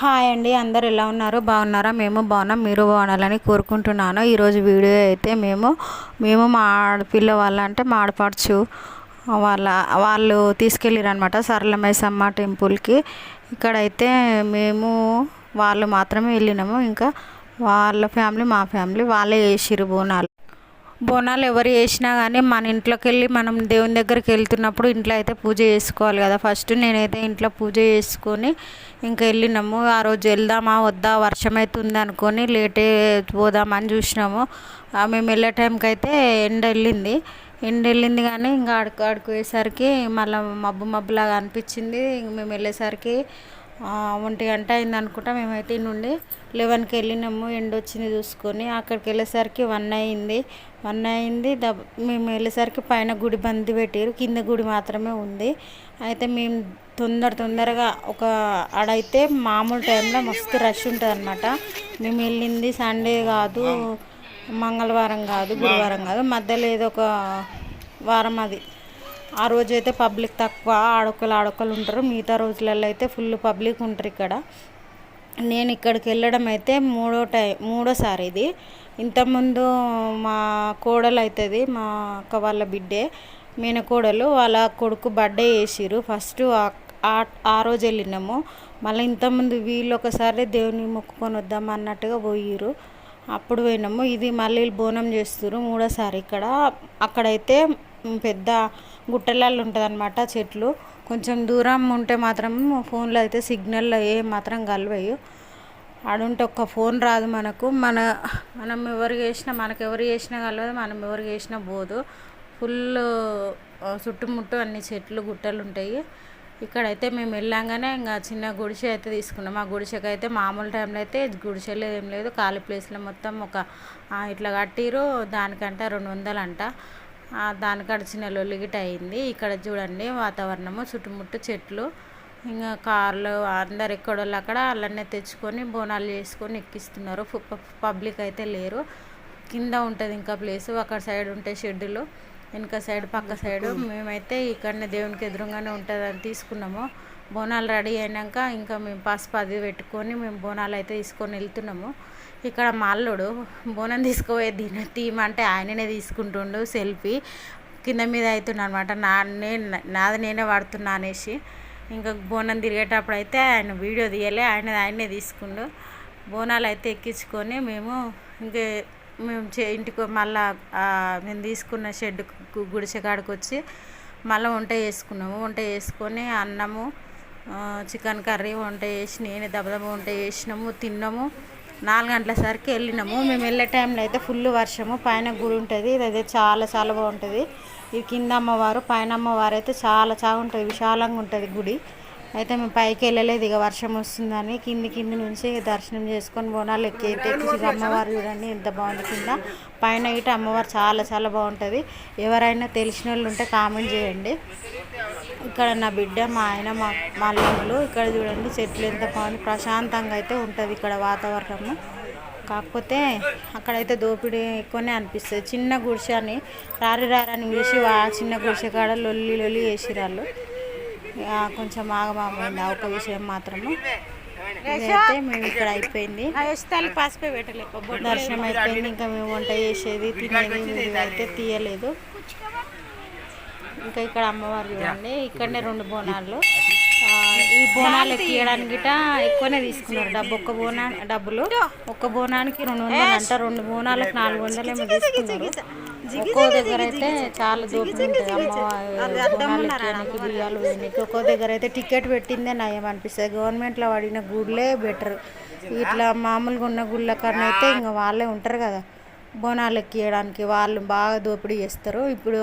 Hi అండి అందరు ఎలా ఉన్నారు? బాగున్నారా? మేము బాగున్నాం మీరు బాగుండాలని కోరుకుంటున్నాను. ఈరోజు వీడియో అయితే మేము మేము మా ఆడపిల్ల వాళ్ళ అంటే మా ఆడపడుచు వాళ్ళ వాళ్ళు తీసుకెళ్ళారు అనమాట సరళమైసమ్మ టెంపుల్కి. ఇక్కడైతే మేము వాళ్ళు మాత్రమే వెళ్ళినాము. ఇంకా వాళ్ళ ఫ్యామిలీ మా ఫ్యామిలీ వాళ్ళే వేసిరు బోనాలు. బోనాలు ఎవరు చేసినా కానీ మన ఇంట్లోకి వెళ్ళి మనం దేవుని దగ్గరికి వెళ్తున్నప్పుడు ఇంట్లో అయితే పూజ చేసుకోవాలి కదా. ఫస్ట్ నేనైతే ఇంట్లో పూజ చేసుకొని ఇంకా వెళ్ళినాము. ఆ రోజు వెళ్దామా వద్దా వర్షం అవుతుంది అనుకొని లేటే పోదామని చూసినాము. మేము వెళ్ళే టైంకి అయితే ఎండ వెళ్ళింది. ఎండ వెళ్ళింది కానీ ఇంకా అడుకు అడుకు వేసరికి మళ్ళీ మబ్బు మబ్బులాగా అనిపించింది. ఇంక మేము వెళ్ళేసరికి ఒంటి గంట అయింది అనుకుంటా మేమైతే నుండి లెవెన్కి వెళ్ళినాము ఎండ వచ్చింది చూసుకొని. అక్కడికి వెళ్ళేసరికి వన్ అయింది. వన్ అయింది దబ్ మేము వెళ్ళేసరికి పైన గుడి బంది పెట్టారు కింద గుడి మాత్రమే ఉంది. అయితే మేము తొందర తొందరగా ఒక ఆడైతే మామూలు టైంలో మస్తు రష్ ఉంటుంది అనమాట మేము వెళ్ళింది సండే కాదు మంగళవారం కాదు గురువారం కాదు. మధ్యలో ఏదో ఒక వారం అది. ఆ రోజు అయితే పబ్లిక్ తక్కువ ఆడొక్కలు ఆడొక్కలు ఉంటారు మిగతా రోజులలో అయితే ఫుల్ పబ్లిక్ ఉంటారు ఇక్కడ. నేను ఇక్కడికి వెళ్ళడం అయితే మూడో టై మూడోసారి ఇది. ఇంతకుముందు మా కోడలు అవుతుంది మా అక్క వాళ్ళ బిడ్డే మేనకోడలు వాళ్ళ కొడుకు బర్త్డే చేసిర్రు. ఫస్ట్ ఆ- రోజు వెళ్ళినాము. మళ్ళీ ఇంతకుముందు వీళ్ళు ఒకసారి దేవుని మొక్కుకొని వద్దాం అన్నట్టుగా పోయిర్రు. అప్పుడు పోయినాము. ఇది మళ్ళీ బోనం చేస్తారు మూడోసారి ఇక్కడ. అక్కడైతే పెద్ద గుట్టలలో ఉంటుంది అనమాట చెట్లు. కొంచెం దూరం ఉంటే మాత్రం ఫోన్లో అయితే సిగ్నల్ ఏ మాత్రం కలవవు. ఆడుంటే ఒక్క ఫోన్ రాదు మనకు. మన మనం ఎవరు చేసినా మనకు ఎవరు చేసినా కలవదు మనం ఎవరు చేసినా పోదు. ఫుల్ చుట్టుముట్టు అన్ని చెట్లు గుట్టలు ఉంటాయి. ఇక్కడైతే మేము వెళ్ళాగానే ఇంకా చిన్న గుడిసె అయితే తీసుకున్నాం. ఆ గుడిసెకి అయితే మామూలు టైంలో అయితే గుడిసెలు ఏం లేదు. ఖాళీ ప్లేస్లో మొత్తం ఒక ఇట్లా కట్టిరు దానికంట రెండు వందలు దానికాడ చిన్న లొల్లిగిట అయింది. ఇక్కడ చూడండి వాతావరణము చుట్టుముట్టు చెట్లు. ఇంకా కార్లు అందరు ఎక్కడోళ్ళు అక్కడ అలానే తెచ్చుకొని బోనాలు చేసుకొని ఎక్కిస్తున్నారు. పబ్లిక్ అయితే లేరు. కింద ఉంటుంది ఇంకా ప్లేస్ అక్కడ సైడ్ ఉంటాయి షెడ్యూలు వెనక సైడ్ పక్క సైడ్. మేమైతే ఇక్కడనే దేవునికి ఎదురుగానే ఉంటుందని తీసుకున్నాము. బోనాలు రెడీ అయినాక ఇంకా మేము పసుపు అది పెట్టుకొని మేము బోనాలు అయితే తీసుకొని వెళ్తున్నాము. ఇక్కడ మా అల్లుడు బోనం దీన్ని దీని తీయమంటే ఆయననే తీసుకుంటుండు సెల్ఫీ. కింద మీద అవుతున్నా అనమాట నా నేను నాది నేనే వాడుతున్నా అనేసి. ఇంకా బోనం తిరిగేటప్పుడు అయితే ఆయన వీడియో తీయలే ఆయన ఆయనే తీసుకుండు. బోనాలు అయితే ఎక్కించుకొని మేము ఇంకే మేము చే- ఇంటికి మళ్ళా మేము తీసుకున్న షెడ్ గుడిసె కాడికి వచ్చి మళ్ళీ వంట చేసుకున్నాము. వంట చేసుకొని అన్నము చికెన్ కర్రీ వంట చేసి నేనే దబదబ వంట చేసినాము తిన్నాము. నాలుగు గంటల సరికి వెళ్ళినాము. మేము వెళ్ళే టైంలో అయితే ఫుల్ వర్షము పైన గుడి ఉంటుంది. ఇదైతే చాలా చాలా బాగుంటుంది. ఇది కింద అమ్మవారు పైన అమ్మవారు అయితే చాలా చాలా ఉంటుంది విశాలంగా ఉంటుంది గుడి. అయితే మేము పైకి వెళ్ళలేదు ఇక వర్షం వస్తుందని కింది కింది నుంచి దర్శనం చేసుకొని బోనాలు ఎక్కి ఎక్కి అమ్మవారు చూడండి ఎంత బాగుంది కింద. పైన ఇటు అమ్మవారు చాలా చాలా బాగుంటుంది. ఎవరైనా తెలిసిన వాళ్ళు ఉంటే కామెంట్ చేయండి. ఇక్కడ నా బిడ్డ మా ఆయన మా మల్లెళ్ళు ఇక్కడ చూడండి చెట్లు ఎంత బాగుంది. ప్రశాంతంగా అయితే ఉంటుంది ఇక్కడ వాతావరణము. కాకపోతే అక్కడైతే దోపిడీ ఎక్కువనే అనిపిస్తుంది. చిన్న గుడిసె అని రారి రారని పిలిచి ఆ చిన్న గుడిసె కాడ లొల్లి లొల్లి వేసిరాళ్ళు కొంచెం ఆగమాగమైంది ఆ ఒక విషయం మాత్రము. ఇదైతే మేము ఇక్కడ అయిపోయింది. దర్శనం అయిపోయింది ఇంకా మేము వంట చేసేది తినేది అయితే తీయలేదు. ఇంకా ఇక్కడ అమ్మవారు చూడండి ఇక్కడనే రెండు బోనాలు. ఆ, ఈ బోనాలు గిట ఎక్కువనే తీసుకున్నారు. డబ్బు ఒక్క బోనా డబ్బులు. ఒక్క బోనానికి రెండు వందలు అంట రెండు బోనాలకు నాలుగు వందలు ఏమో తీసుకున్నారు. ఒక్కో దగ్గర అయితే చాలా దూరం ఉంటుంది. బియ్యాలు వేయడానికి ఒక్కో దగ్గర అయితే టికెట్ పెట్టిందే నయం అనిపిస్తుంది. గవర్నమెంట్లో పడిన గుళ్ళే బెటర్. ఇట్లా మామూలుగా ఉన్న గుళ్ళ కన్నా అయితే ఇంకా వాళ్ళే ఉంటారు కదా. బోనాలు ఎక్కియడానికి వాళ్ళు బాగా దోపిడీ చేస్తారు. ఇప్పుడు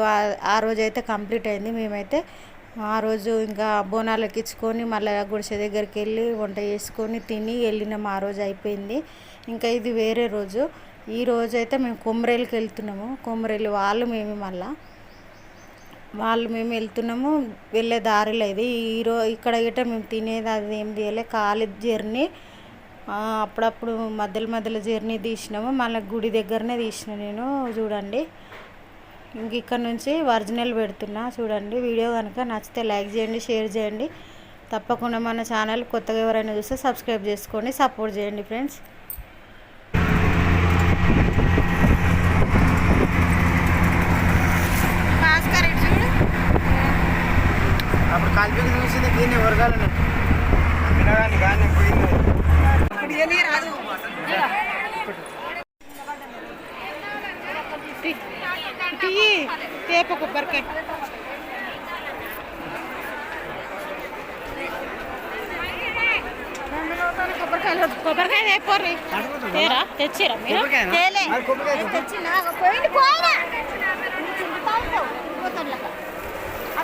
ఆ- రోజు అయితే కంప్లీట్ అయింది. మేమైతే ఆ రోజు ఇంకా బోనాలు ఎక్కించుకొని మళ్ళీ గుడిసె దగ్గరికి వెళ్ళి వంట చేసుకొని తిని వెళ్ళినాము ఆ రోజు అయిపోయింది. ఇంకా ఇది వేరే రోజు. ఈ రోజైతే మేము కొమ్మరేలుకి వెళ్తున్నాము. కొమ్మరేలు వాళ్ళు మేము మళ్ళా. వాళ్ళు మేము వెళ్తున్నాము. వెళ్ళే దారిలో ఇది. ఈరో ఇక్కడ గిట్ట మేము తినేది అది ఏం తీయలే. కాలేజ్ జర్నీ అప్పుడప్పుడు మధ్యలో మధ్యలో జర్నీ తీసినాము. మళ్ళీ గుడి దగ్గరనే తీసిన నేను. చూడండి. ఇంక ఇక్కడ నుంచి ఒరిజినల్ పెడుతున్నా. చూడండి. వీడియో కనుక నచ్చితే లైక్ చేయండి షేర్ చేయండి. తప్పకుండా మన ఛానల్ కొత్తగా ఎవరైనా చూస్తే సబ్స్క్రైబ్ చేసుకోండి. సపోర్ట్ చేయండి ఫ్రెండ్స్ భాస్కర్ ఇటు చూడు అప్పుడు కలిపి చూసింది దీన్ని వరగాలని వినగాని కానీ పోయింది. తేప కొబ్బరికాయ. కొబ్బరికాయలు కొబ్బరికాయ తేరా? తెచ్చిరా మీరు? తేలే. తెచ్చిన? పోయినా.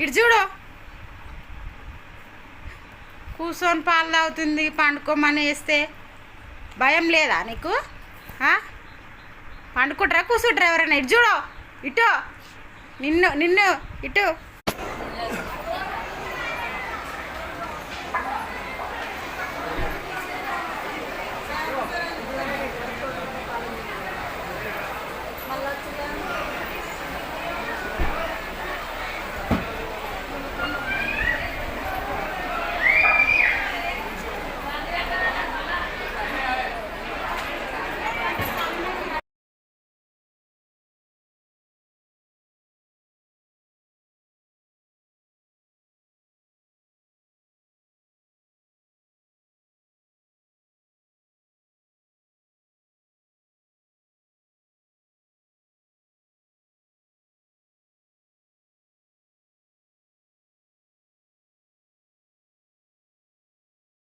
ఇటు చూడు. కూర్చొని పాలు తాగుతుంది పండుకోమని వేస్తే భయం లేదా నీకు? పండుకుంటారా కూర్చుంటారా ఎవరైనా? ఇటు చూడు. ఇటు. నిన్ను నిన్ను ఇటు.